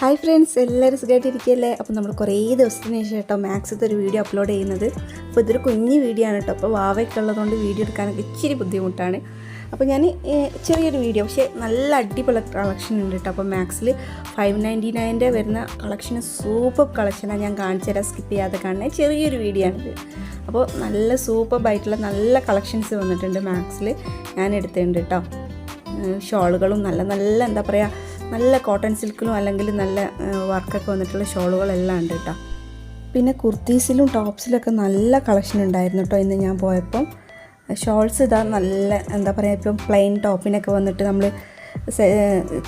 Hi friends എല്ലാവരും സുഖമായിട്ടിരിക്കുകയല്ലേ അപ്പോൾ നമ്മൾ കുറേ ദിവസത്തിന് ശേഷം കേട്ടോ മാക്സിത്തെ ഒരു വീഡിയോ അപ്ലോഡ് ചെയ്യുന്നത്. അപ്പോൾ ഇതൊരു കുഞ്ഞു വീഡിയോ ആണ് കേട്ടോ. അപ്പോൾ വാവയൊക്കെ ഉള്ളതുകൊണ്ട് വീഡിയോ എടുക്കാനൊക്കെ ഇച്ചിരി ബുദ്ധിമുട്ടാണ്. അപ്പോൾ ഞാൻ ചെറിയൊരു വീഡിയോ. പക്ഷേ നല്ല അടിപൊളി കളക്ഷൻ ഉണ്ട് കേട്ടോ. അപ്പോൾ മാക്സിൽ ഫൈവ് നയന്റി നയന്റെ വരുന്ന കളക്ഷൻ സൂപ്പർ കളക്ഷനാണ് ഞാൻ കാണിച്ചു തരാം. സ്കിപ്പ് ചെയ്യാതെ കാണുന്ന ചെറിയൊരു വീഡിയോ ആണിത് അപ്പോൾ നല്ല സൂപ്പർ ബൈറ്റുള്ള നല്ല കളക്ഷൻസ് വന്നിട്ടുണ്ട് മാക്സിൽ ഞാൻ എടുത്തിട്ടുണ്ട് കേട്ടോ. ഷോളുകളും നല്ല നല്ല എന്താ പറയുക നല്ല കോട്ടൺ സിൽക്കിലും അല്ലെങ്കിൽ നല്ല വർക്കൊക്കെ വന്നിട്ടുള്ള ഷോളുകളെല്ലാം ഉണ്ട് കേട്ടോ പിന്നെ കുർത്തീസിലും ടോപ്സിലൊക്കെ നല്ല കളക്ഷൻ ഉണ്ടായിരുന്നു കേട്ടോ ഇന്ന് ഞാൻ പോയപ്പം. ഷോൾസ് ഇതാ നല്ല എന്താ പറയുക ഇപ്പം പ്ലെയിൻ ടോപ്പിനൊക്കെ വന്നിട്ട് നമ്മൾ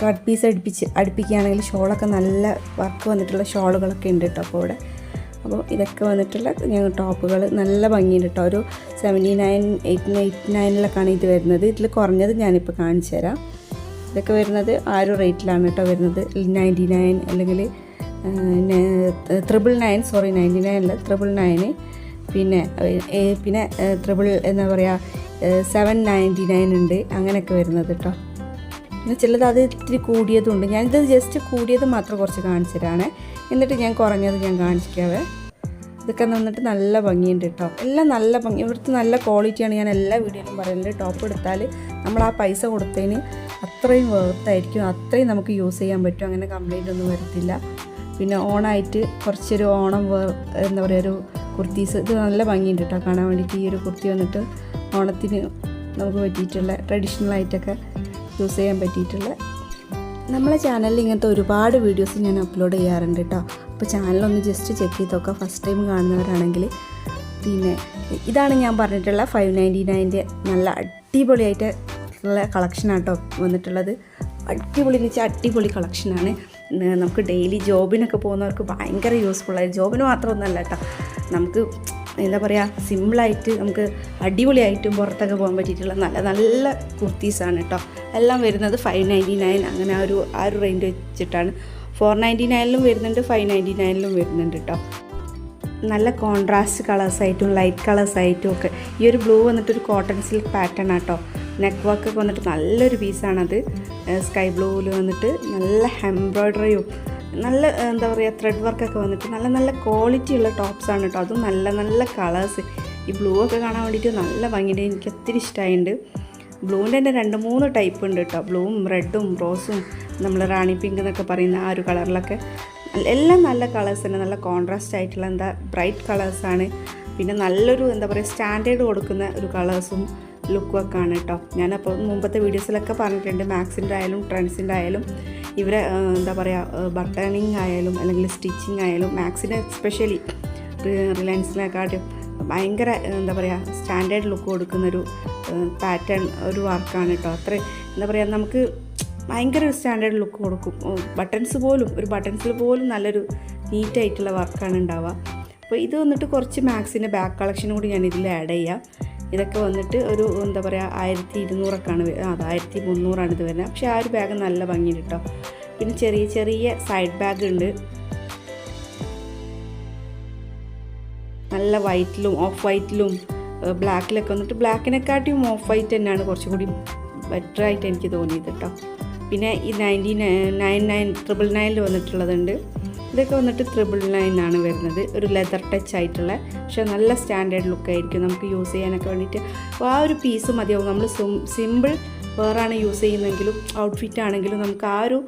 കട്ട് പീസ് അടുപ്പിച്ച് അടുപ്പിക്കുകയാണെങ്കിൽ ഷോളൊക്കെ നല്ല വർക്ക് വന്നിട്ടുള്ള ഷോളുകളൊക്കെ ഉണ്ട് കേട്ടോ അപ്പോൾ ഇവിടെ. അപ്പോൾ ഇതൊക്കെ വന്നിട്ടുള്ള ഞങ്ങൾ ടോപ്പുകൾ നല്ല ഭംഗിയുണ്ട് കേട്ടോ ഒരു സെവന്റി നയൻ എയ്റ്റ് എയ്റ്റ് നയനിലൊക്കെയാണ് ഇത് വരുന്നത്. ഇതിൽ കുറഞ്ഞത് ഞാനിപ്പോൾ കാണിച്ചു തരാം ഇതൊക്കെ വരുന്നത് ആ ഒരു റേറ്റിലാണ് കേട്ടോ വരുന്നത്. നയന്റി നയൻ അല്ലെങ്കിൽ triple nine sorry ninety nine അല്ല ത്രിബിൾ നയന് പിന്നെ പിന്നെ ത്രിബിൾ എന്താ പറയുക സെവൻ നയന്റി നയൻ ഉണ്ട്. അങ്ങനെയൊക്കെ വരുന്നത് കേട്ടോ. പിന്നെ ചിലത് അത് ഇത്തിരി കൂടിയതുണ്ട്. ഞാനിത് ജസ്റ്റ് കൂടിയത് മാത്രം കുറച്ച് കാണിച്ചു തരാണ്. എന്നിട്ട് ഞാൻ കുറഞ്ഞത് ഞാൻ കാണിക്കാവേ. ഇതൊക്കെ നിന്നിട്ട് നല്ല ഭംഗിയുണ്ട് കേട്ടോ. എല്ലാം നല്ല ഭംഗി ഇവിടുത്തെ നല്ല ക്വാളിറ്റിയാണ് ഞാൻ എല്ലാ വീഡിയോയിലും പറയുന്നത്. ടോപ്പ് എടുത്താൽ നമ്മൾ ആ പൈസ കൊടുത്തതിന് അത്രയും വേർത്തായിരിക്കും അത്രയും നമുക്ക് യൂസ് ചെയ്യാൻ പറ്റും. അങ്ങനെ കംപ്ലൈന്റ് ഒന്നും വരത്തില്ല. പിന്നെ ഓണായിട്ട് കുറച്ചൊരു ഓണം വേർ എന്താ പറയുക ഒരു കുർത്തീസ്. ഇത് നല്ല ഭംഗിയുണ്ട് കേട്ടോ കാണാൻ വേണ്ടിയിട്ട് ഈ ഒരു കുർത്തി വന്നിട്ട് ഓണത്തിന് നമുക്ക് പറ്റിയിട്ടുള്ള ട്രഡീഷണൽ ആയിട്ടൊക്കെ യൂസ് ചെയ്യാൻ പറ്റിയിട്ടുള്ള നമ്മളെ ചാനലിൽ ഇങ്ങനത്തെ ഒരുപാട് വീഡിയോസ് ഞാൻ അപ്ലോഡ് ചെയ്യാറുണ്ട് കേട്ടോ അപ്പോൾ ചാനലൊന്ന് ജസ്റ്റ് ചെക്ക് ചെയ്ത് നോക്കാം ഫസ്റ്റ് ടൈം കാണുന്നവരാണെങ്കിൽ പിന്നെ ഇതാണ് ഞാൻ പറഞ്ഞിട്ടുള്ള ഫൈവ് നയന്റി നയന്റെ നല്ല അടിപൊളിയായിട്ട് ഉള്ള കളക്ഷനാണ് കേട്ടോ വന്നിട്ടുള്ളത്. അടിപൊളി എന്ന് വെച്ചാൽ അടിപൊളി കളക്ഷനാണ്. നമുക്ക് ഡെയിലി ജോബിനൊക്കെ പോകുന്നവർക്ക് ഭയങ്കര യൂസ്ഫുള്ളായി ജോബിന് മാത്രമൊന്നുമല്ല കേട്ടോ. നമുക്ക് എന്താ പറയുക സിമ്പിളായിട്ട് നമുക്ക് അടിപൊളിയായിട്ടും പുറത്തൊക്കെ പോകാൻ പറ്റിയിട്ടുള്ള നല്ല നല്ല കുർത്തീസാണ് കേട്ടോ. എല്ലാം വരുന്നത് ഫൈവ് നയന്റി നയൻ അങ്ങനെ ആ ഒരു ആ ഒരു റേഞ്ച് വെച്ചിട്ടാണ്. ഫോർ നയന്റി നയനിലും വരുന്നുണ്ട് ഫൈവ് നയന്റി നയനിലും വരുന്നുണ്ട് കേട്ടോ. നല്ല കോൺട്രാസ്റ്റ് കളേഴ്സായിട്ടും ലൈറ്റ് കളേഴ്സായിട്ടും ഒക്കെ. ഈ ഒരു ബ്ലൂ വന്നിട്ടൊരു കോട്ടൺ സിൽക്ക് പാറ്റേൺ ആട്ടോ നെക്ക് വർക്ക് ഒക്കെ വന്നിട്ട് നല്ലൊരു പീസാണത്. സ്കൈ ബ്ലൂവിൽ വന്നിട്ട് നല്ല എംബ്രോയ്ഡറിയും നല്ല എന്താ പറയുക ത്രെഡ് വർക്കൊക്കെ വന്നിട്ട് നല്ല നല്ല ക്വാളിറ്റി ഉള്ള ടോപ്സാണ് കേട്ടോ അതും നല്ല നല്ല കളേഴ്സ് ഈ ബ്ലൂ ഒക്കെ കാണാൻ വേണ്ടിയിട്ട് നല്ല ഭംഗിയുണ്ട്. എനിക്ക് ഒത്തിരി ഇഷ്ടമായിട്ടുണ്ട് ബ്ലൂവിന്റെ തന്നെ രണ്ട് മൂന്ന് ടൈപ്പ് ഉണ്ട് കേട്ടോ ബ്ലൂവും റെഡും റോസും നമ്മൾ റാണി പിങ്ക് എന്നൊക്കെ പറയുന്ന ആ ഒരു കളറിലൊക്കെ എല്ലാം നല്ല കളേഴ്സ് തന്നെ. നല്ല കോൺട്രാസ്റ്റ് ആയിട്ടുള്ള എന്താ ബ്രൈറ്റ് കളേഴ്സാണ് പിന്നെ നല്ലൊരു എന്താ പറയുക സ്റ്റാൻഡേർഡ് കൊടുക്കുന്ന ഒരു കളേഴ്സും ലുക്കും ഒക്കെ ആണ് കേട്ടോ. ഞാനപ്പോൾ മുമ്പത്തെ വീഡിയോസിലൊക്കെ പറഞ്ഞിട്ടുണ്ട് മാക്സിന്റെ ആയാലും ട്രെൻഡ്സിന്റെ ആയാലും ഇവരെ എന്താ പറയുക ബട്ടണിങ് ആയാലും അല്ലെങ്കിൽ സ്റ്റിച്ചിങ് ആയാലും മാക്സിന് എസ്പെഷ്യലി റിലയൻസിനെക്കാട്ടും ഭയങ്കര എന്താ പറയുക സ്റ്റാൻഡേർഡ് ലുക്ക് കൊടുക്കുന്നൊരു പാറ്റേൺ ഒരു വർക്കാണ് കേട്ടോ. അത്ര എന്താ പറയുക നമുക്ക് ഭയങ്കര ഒരു സ്റ്റാൻഡേർഡ് ലുക്ക് കൊടുക്കും. ബട്ടൺസ് പോലും ഒരു ബട്ടൺസിൽ പോലും നല്ലൊരു നീറ്റായിട്ടുള്ള വർക്കാണ് ഉണ്ടാവുക. അപ്പോൾ ഇത് വന്നിട്ട് കുറച്ച് മാക്സിന്റെ ബാക്ക് കളക്ഷനും കൂടി ഞാൻ ഇതിൽ ആഡ് ചെയ്യാം. ഇതൊക്കെ വന്നിട്ട് ഒരു എന്താ പറയുക ആയിരത്തി ഇരുന്നൂറൊക്കെയാണ് അത് ആയിരത്തി മുന്നൂറാണ് ഇത് വരുന്നത്. പക്ഷേ ആ ഒരു ബാഗ് നല്ല ഭംഗിയുണ്ട് കേട്ടോ. പിന്നെ ചെറിയ ചെറിയ സൈഡ് ബാഗ് ഉണ്ട്. നല്ല വൈറ്റിലും ഓഫ് വൈറ്റിലും ബ്ലാക്കിലൊക്കെ വന്നിട്ട് ബ്ലാക്കിനെക്കാട്ടിയും ഓഫ് വൈറ്റ് തന്നെയാണ് കുറച്ചും കൂടി ബെറ്റർ ആയിട്ട് എനിക്ക് തോന്നിയത് കേട്ടോ. പിന്നെ ഈ ninety nine nine nine triple നയനിൽ വന്നിട്ടുള്ളതുണ്ട്. ഇതൊക്കെ വന്നിട്ട് ത്രിബിൾ ആണ് വരുന്നത്. ഒരു ലെതർ ടച്ച് ആയിട്ടുള്ള. പക്ഷേ നല്ല സ്റ്റാൻഡേർഡ് ലുക്കായിരിക്കും നമുക്ക് യൂസ് ചെയ്യാനൊക്കെ വേണ്ടിയിട്ട്. അപ്പോൾ ആ ഒരു പീസ് മതിയാവും. നമ്മൾ സിമ്പിൾ വേറാണ് യൂസ് ചെയ്യുന്നതെങ്കിലും ഔട്ട്ഫിറ്റ് ആണെങ്കിലും നമുക്ക് ആ ഒരു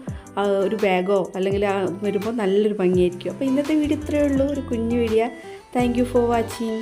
ഒരു ബാഗോ അല്ലെങ്കിൽ വരുമ്പോൾ നല്ലൊരു ഭംഗിയായിരിക്കും. അപ്പോൾ ഇന്നത്തെ വീഡിയോ ഇത്രയേ ഉള്ളൂ. ഒരു കുഞ്ഞു വീഡിയോ. Thank for watching